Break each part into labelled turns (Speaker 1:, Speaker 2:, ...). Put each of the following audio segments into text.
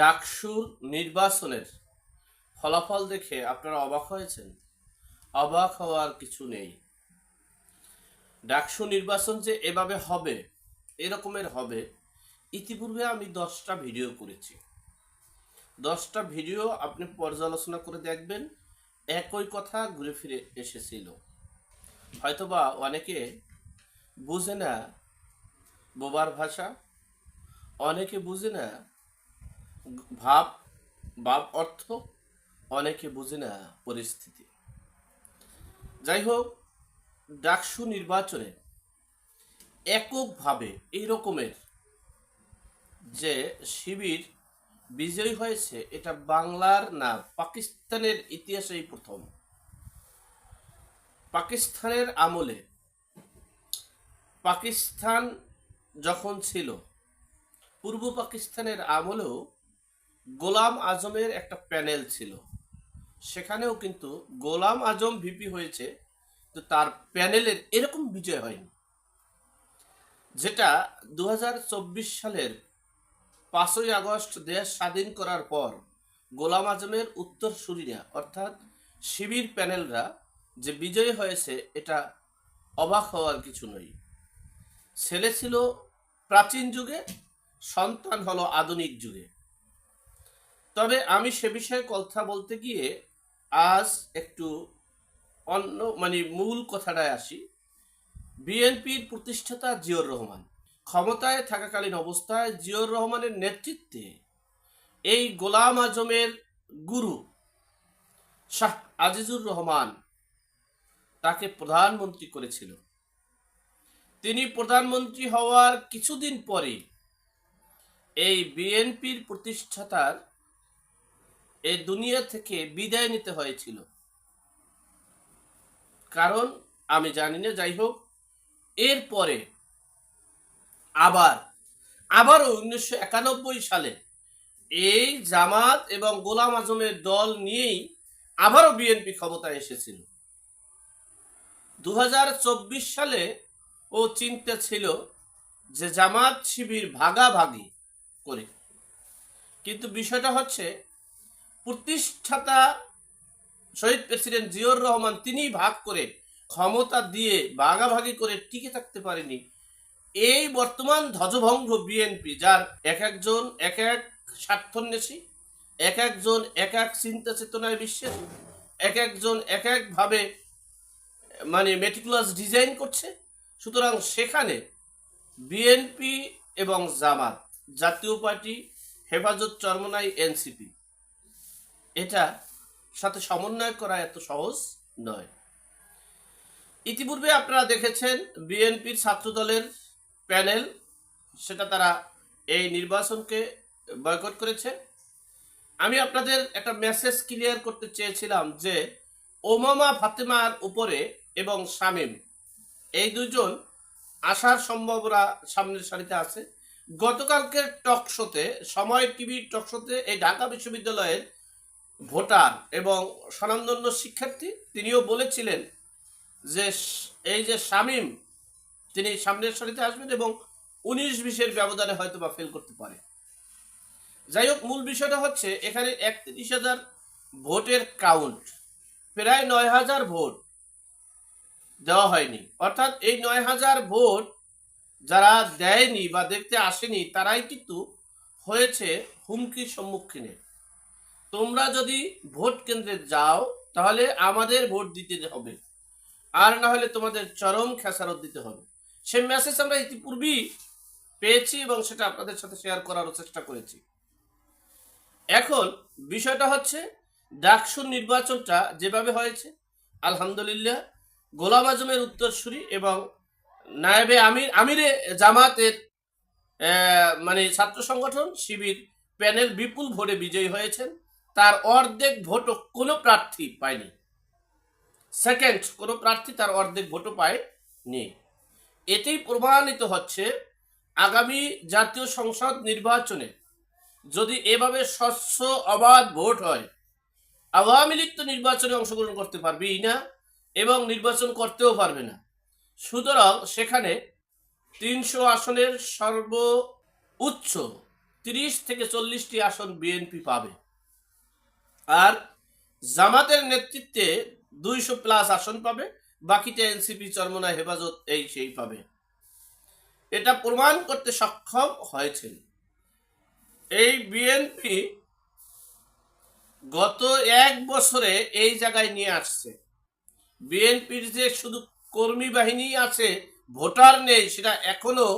Speaker 1: ডাকসুর নির্বাচনের ফলাফল দেখে আপনারা অবাক হয়েছেন? অবাক হওয়ার কিছু নেই। ডাকসু নির্বাচন যে এভাবে হবে, এরকমের হবে, ইতিপূর্বে আমি দশটা ভিডিও করেছি। দশটা ভিডিও আপনি পর্যালোচনা করে দেখবেন, একই কথা ঘুরে ফিরে এসেছিল। হয়তোবা অনেকে বুঝে না বোবার ভাষা, অনেকে বুঝে না ভাব ভাব অর্থ অনেকে বুঝে না পরিস্থিতি। যাই হোক ডাকসু নির্বাচনে এককভাবে এই রকমের যে শিবির বিজয়ী হয়েছে, এটা বাংলার না, পাকিস্তানের ইতিহাসেই প্রথম। পাকিস্তানের আমলে পাকিস্তান যখন ছিল, পূর্ব পাকিস্তানের আমলেও গোলাম আজমের একটা প্যানেল ছিল। সেখানেও কিন্তু গোলাম আজম ভিপি হয়েছে, তো তার প্যানেলের এরকম বিজয় হয়নি। যেটা দুই হাজার চব্বিশ সালের পাঁচই আগস্ট দেশ স্বাধীন করার পর গোলাম আজমের উত্তর উত্তরসূরিরা অর্থাৎ শিবির প্যানেলরা যে বিজয়ী হয়েছে, এটা অবাক হওয়ার কিছু নয়। ছেলে ছিল প্রাচীন যুগে, সন্তান হলো আধুনিক যুগে। তবে আমি সে বিষয়ে কথা বলতে গিয়ে আজ একটু অন্য মানে মূল কথাটায় আসি। বিএনপির প্রতিষ্ঠাতা জিয়র রহমান ক্ষমতায় থাকাকালীন অবস্থায় জিয়র রহমানের নেতৃত্বে এই গোলাম আজমের গুরু শাহ আজিজুর রহমান তাকে প্রধানমন্ত্রী করেছিল। তিনি প্রধানমন্ত্রী হওয়ার কিছুদিন পরে এই বিএনপির প্রতিষ্ঠাতার এই দুনিয়া থেকে বিদায় নিতে হয়েছিল। কারণ আমি জানি না, যাই হোক এরপরে আবার, আবারও উনিশশো একানব্বই সালে এই জামাত এবং গোলাম আজমের দল নিয়েই আবারও বিএনপি ক্ষমতায় এসেছিল। দু হাজার চব্বিশ সালে ও চিন্তা ছিল যে জামাত শিবির ভাগাভাগি করে। কিন্তু বিষয়টা হচ্ছে প্রতিষ্ঠাতা শহীদ প্রেসিডেন্ট জিয়র রহমান তিনি ভাগ করে ক্ষমতা দিয়ে ভাগাভাগি করে টিকে থাকতে পারেনি। এই বর্তমান ধ্বজভঙ্গ বিএনপি, যার এক একজন, এক এক স্বার্থন্বেষী, এক একজন, এক এক চিন্তা চেতনায় বিশ্বাসী, এক একজন, এক একভাবে মানে মেটিকুলাস ডিজাইন করছে, সুতরাং সেখানে বিএনপি এবং জামাত, জাতীয় পার্টি, হেফাজত চরমনাই, এনসিপি। এটা সাথে সমন্বয় করা এত সহজ নয়। ইতিপূর্বে আপনারা দেখেছেন বিএনপির ছাত্রদলের প্যানেল, সেটা তারা এই নির্বাচনকে বয়কট করেছে। আমি আপনাদের একটা মেসেজ ক্লিয়ার করতে চেয়েছিলাম যে ওমামা ফাতেমার উপরে এবং শামীম, এই দুজন আসার সম্ভাবনা সামনের সারিতে আছে। গতকালকের টক শোতে, সময় টিভির টক শোতে এই ঢাকা বিশ্ববিদ্যালয়ের ভোটার এবং স্বনামধন্য শিক্ষার্থী তিনিও বলেছিলেন যে এই যে শামীম, তিনি সামনের সারিতে আসবেন এবং উনিশ বিশের ব্যবধানে হয়তো বা ফেল করতে পারে। যাই হোক, মূল বিষয়টা হচ্ছে এখানে একত্রিশ হাজার ভোটের কাউন্ট প্রায় নয় হাজার ভোট দেওয়া হয়নি। অর্থাৎ এই নয় হাজার ভোট যারা দেয়নি বা দেখতে আসেনি, তারাই কিন্তু হয়েছে হুমকির সম্মুখীনে। তোমরা যদি ভোট কেন্দ্রে যাও, তাহলে আমাদের ভোট দিতে হবে। আর না হলে তোমাদের চরম খেসারত দিতে হবে। সে মেসেজ আমরা ইতিপূর্বেই পেয়েছি এবং সেটা আপনাদের সাথে শেয়ার করার চেষ্টা করেছি। এখন বিষয়টা হচ্ছে ডাকসুর নির্বাচনটা যেভাবে হয়েছে, আলহামদুলিল্লাহ, গোলাম আজমের উত্তরসূরি এবং নায়েবে আমির, আমিরে জামাতের মানে ছাত্র সংগঠন, শিবির প্যানেল বিপুল ভোটে বিজয়ী হয়েছেন। তার অর্ধেক ভোটও কোনো প্রার্থী পায়নি। সেকেন্ড কোনো প্রার্থী তার অর্ধেক ভোটও পায়নি। এতেই প্রমাণিত হচ্ছে, আগামী জাতীয় সংসদ নির্বাচনে যদি এভাবে স্বচ্ছ, অবাধ ভোট হয়, আওয়ামী লীগ তো নির্বাচনে অংশগ্রহণ করতে পারবেই না এবং নির্বাচন করতেও পারবে না। সুতরাং সেখানে তিনশো আসনের সর্ব উচ্চ তিরিশ থেকে চল্লিশটি আসন বিএনপি পাবে। আর জামাতের নেতৃত্বে দুইশো প্লাস আসন পাবে। বাকিটা এনসিপি চরমনা হেফাজত এই সেই পাবে। এটা প্রমাণ করতে সক্ষম হয়েছেন। এই বিএনপি গত এক বছরে এই জায়গায় নিয়ে আসছে। বিএনপির যে শুধু কর্মী বাহিনী আছে, ভোটার নেই, সেটা এখনও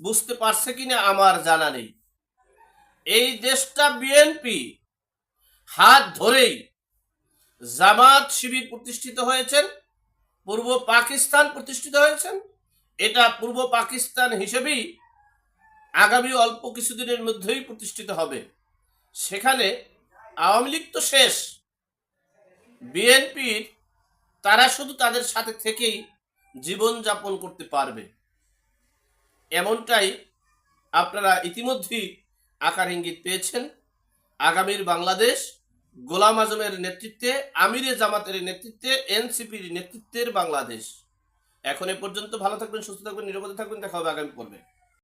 Speaker 1: বুঝতে পারছে কিনা আমার জানা নেই। এই দেশটা বিএনপি হাত ধরেই জামাত শিবির প্রতিষ্ঠিত হয়েছেন, পূর্ব পাকিস্তান প্রতিষ্ঠিত হয়েছেন। এটা পূর্ব পাকিস্তান হিসেবেই আগামী অল্প কিছুদিনের মধ্যেই প্রতিষ্ঠিত হবে। সেখানে আওয়ামী লীগ তো শেষ। বিএনপির তারা শুধু তাদের সাথে থেকেই জীবন যাপন করতে পারবে। এমনটাই আপনারা ইতিমধ্যেই আকার ইঙ্গিত পেয়েছেন। আগামীর বাংলাদেশ গোলাম আজমের নেতৃত্বে, আমিরে জামাতের নেতৃত্বে, এনসিপির নেতৃত্বের বাংলাদেশ। এখন এ পর্যন্ত ভালো থাকবেন, সুস্থ থাকবেন, নিরাপদে থাকবেন, দেখা হবে আগামী পর্বে।